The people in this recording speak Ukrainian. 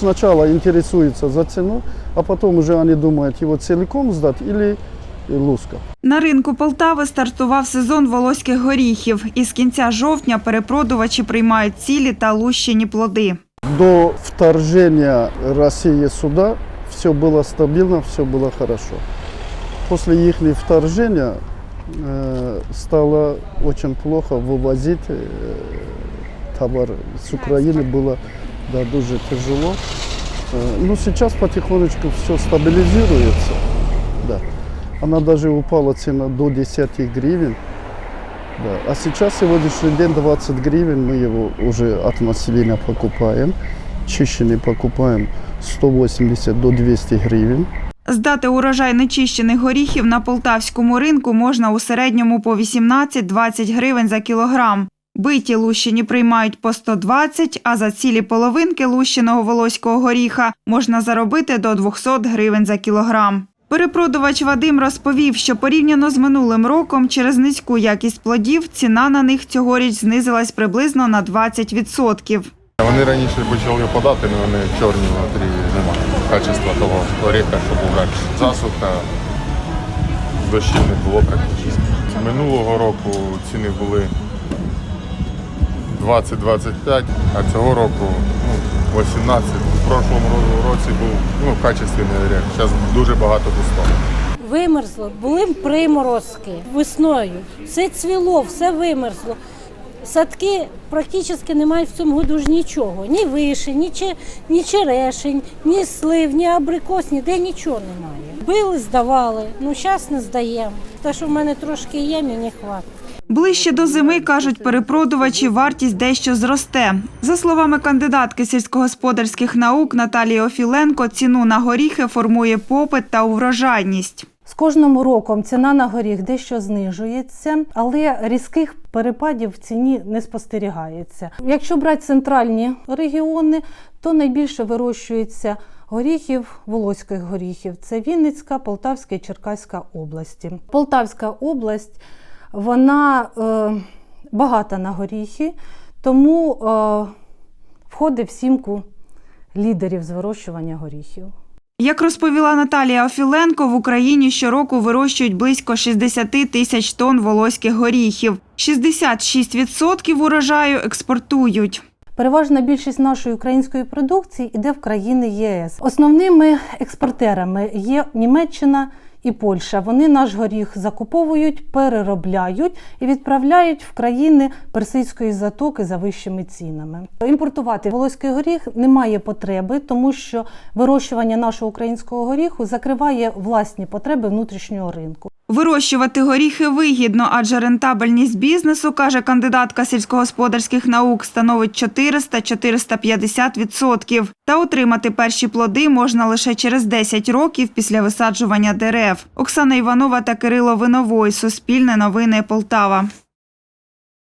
сначала интересуются за цену, а потом уже они думают его целиком сдать или луска. На ринку Полтави стартував сезон волоських горіхів. Із кінця жовтня перепродувачі приймають цілі та лущені плоди. До вторжения России сюда все было стабильно, все было хорошо. После их вторжения э, стало очень плохо вывозить э, товар с Украины, было да, дуже тяжело. Э, ну, сейчас потихонечку все стабилизируется. Да. Она даже упала цена до 10 гривен. Да. А сейчас сегодняшний день 20 гривен мы его уже от населения покупаем. Чищенный покупаем 180 до 200 гривен. Здати урожай нечищених горіхів на полтавському ринку можна у середньому по 18-20 гривень за кілограм. Биті лущені приймають по 120, а за цілі половинки лущеного волоського горіха можна заробити до 200 гривень за кілограм. Перепродувач Вадим розповів, що порівняно з минулим роком через низьку якість плодів ціна на них цьогоріч знизилась приблизно на 20%. Вони раніше почали подати, але вони чорні внутрі немає. Качества того оріха, що був раніше. Засуха, дощів не було практично. Минулого року ціни були 20-25, а цього року ну, 18. В прошлому році був ну, качественний оріх. Зараз дуже багато пустого. Вимерзло, були приморозки весною. Все цвіло, все вимерзло. Садки практично немає в цьому году ж нічого. Ні вишень, ні, ні черешень, ні слив, ні абрикос, ніде нічого немає. Били, здавали, ну зараз не здаємо. Те, що в мене трошки є, мені хватить. Ближче до зими, кажуть перепродувачі, вартість дещо зросте. За словами кандидатки сільськогосподарських наук Наталії Офіленко, ціну на горіхи формує попит та урожайність. З кожним роком ціна на горіх дещо знижується, але різких перепадів в ціні не спостерігається. Якщо брати центральні регіони, то найбільше вирощується горіхів, волоських горіхів. Це Вінницька, Полтавська і Черкаська області. Полтавська область вона е, багата на горіхи, тому е, входить в сімку лідерів з вирощування горіхів. Як розповіла Наталія Офіленко, в Україні щороку вирощують близько 60 тисяч тонн волоських горіхів. 66% урожаю експортують. Переважна більшість нашої української продукції йде в країни ЄС. Основними експортерами є Німеччина і Польща. Вони наш горіх закуповують, переробляють і відправляють в країни Персидської затоки за вищими цінами. Імпортувати волоський горіх немає потреби, тому що вирощування нашого українського горіху закриває власні потреби внутрішнього ринку. Вирощувати горіхи вигідно, адже рентабельність бізнесу, каже кандидатка сільськогосподарських наук, становить 400-450%. Та отримати перші плоди можна лише через 10 років після висаджування дерев. Оксана Іванова та Кирило Виновой. Суспільне новини Полтава.